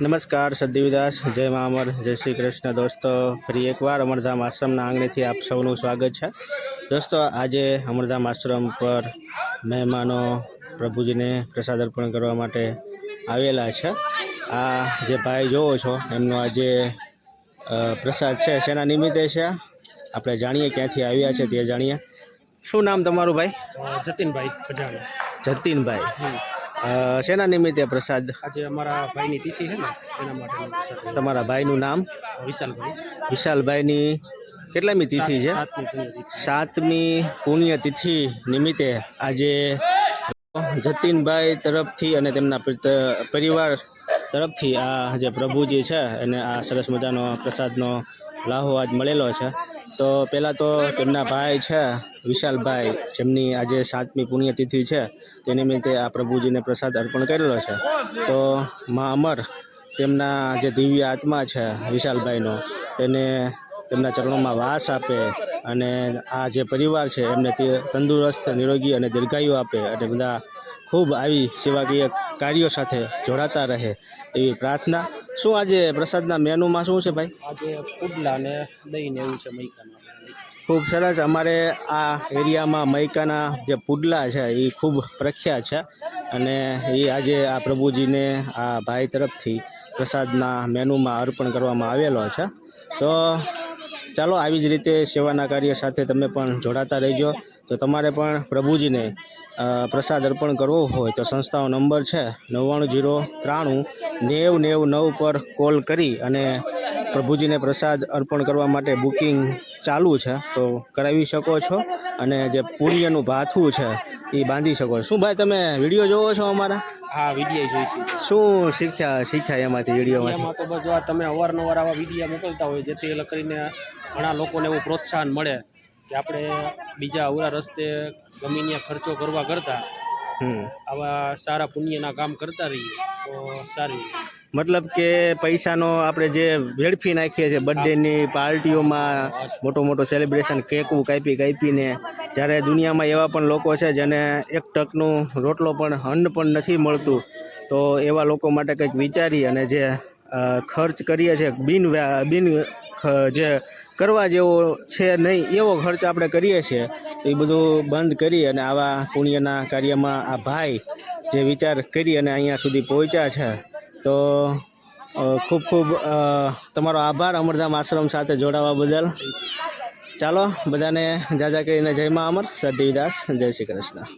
નમસ્કાર સદીવિદાસ. જય મા અમર જય શ્રી કૃષ્ણ. દોસ્તો ફરી એકવાર અમરધામ આશ્રમના આંગણેથી આપ સૌનું સ્વાગત છે. દોસ્તો આજે અમરધામ આશ્રમ પર મહેમાનો પ્રભુજીને પ્રસાદ અર્પણ કરવા માટે આવેલા છે. આ જે ભાઈ જોવો છો એમનો આજે જે પ્રસાદ છે શેના નિમિત્તે છે? આપણે જાણીએ ક્યાંથી આવ્યા છે તે જાણીએ. શું નામ તમારું ભાઈ? જતીનભાઈ જતીનભાઈ. શેના નિમિત્તે પ્રસાદ? આજે અમારા ભાઈની તિથિ છે ને એના માટે તમારા ભાઈનું નામ? વિશાલભાઈ. વિશાલભાઈની કેટલામી તિથિ છે? સાતમી પુણ્યતિથિ. નિમિત્તે આજે જતીનભાઈ તરફથી અને તેમના પરિવાર તરફથી આ જે પ્રભુજી છે એને આ સરસ મજાનો પ્રસાદનો લાહો આજ મળેલો છે. તો પહેલાં તો તેમના ભાઈ છે, વિશાલભાઈ, જેમની આજે સાતમી પુણ્યતિથિ છે, તે નિમિત્તે આ પ્રભુજીને પ્રસાદ અર્પણ કરેલો છે. તો મા અમર, તેમના જે દિવ્ય આત્મા છે વિશાલભાઈનો, તેને તેમના ચરણોમાં વાસ આપે અને આ જે પરિવાર છે, એમને તે તંદુરસ્ત, નિરોગી અને દીર્ઘાયુ આપે અને બધા ખૂબ આવી સેવાકીય કાર્યો સાથે જોડાતા રહે એવી પ્રાર્થના શું આજે પ્રસાદના મેનુમાં શું છે ભાઈ? આજે પુડલા ને દહીં ને એવું છે મૈકાના. ખૂબ સરસ. અમારે આ એરિયામાં મૈકાના જે પુડલા છે એ ખૂબ પ્રખ્યાત છે અને એ આજે આ પ્રભુજીને આ ભાઈ તરફથી પ્રસાદના મેનુમાં અર્પણ કરવામાં આવેલો છે. તો ચાલો આવી જ રીતે સેવાના કાર્ય સાથે તમે પણ જોડાતા રહેજો. તો તમારે પણ પ્રભુજીને પ્રસાદ અર્પણ કરવો હોય તો સંસ્થાનો નંબર છે નવ્વાણું જીરો ત્રાણું નેવ નેવ નવ પર કોલ કરી અને પ્રભુજીને પ્રસાદ અર્પણ કરવા માટે બુકિંગ ચાલુ છે. તો કરાવી શકો છો અને જે પુણ્યનું ભાથું છે એ બાંધી શકો છો. શું ભાઈ તમે વીડિયો જોવો છો અમારા? હા વીડિયો જોઈશું. શું શીખ્યા શીખ્યા એમાંથી વિડીયોમાં તો બસ તમે અવારનવાર આવા વીડિયો મોકલતા હોય જેથી કરીને ઘણા લોકોને એવું પ્રોત્સાહન મળે. કે આપણે બીજા અવરા રસ્તે ગમે ત્યાં ખર્ચો કરવા કરતાં આવા સારા પુણ્યના કામ કરતા રહીએ તો સારી મતલબ કે પૈસાનો આપણે જે વેડફી નાખીએ છીએ બર્થડેની પાર્ટીઓમાં મોટો મોટો સેલિબ્રેશન કેકું કાપી કાપીને જ્યારે દુનિયામાં એવા પણ લોકો છે જેને એક ટકનું રોટલો પણ અન્ન પણ નથી મળતું તો એવા લોકો માટે કંઈક વિચારી અને જે ખર્ચ કરીએ છીએ બિન બિન જે કરવા જેવો છે નહીં, એવો ખર્ચ આપણે કરીએ છીએ. એ બધું બંધ કરી અને આવા પુણ્યના કાર્યમાં આ ભાઈ જે વિચાર કરી અને અહીંયા સુધી પહોંચ્યા છે. તો ખૂબ ખૂબ તમારો આભાર અમરધામ આશ્રમ સાથે જોડાવા બદલ. ચાલો, બધાને જાજા કરીને જય મા અમર. સદેવીદાસ જય શ્રી કૃષ્ણ.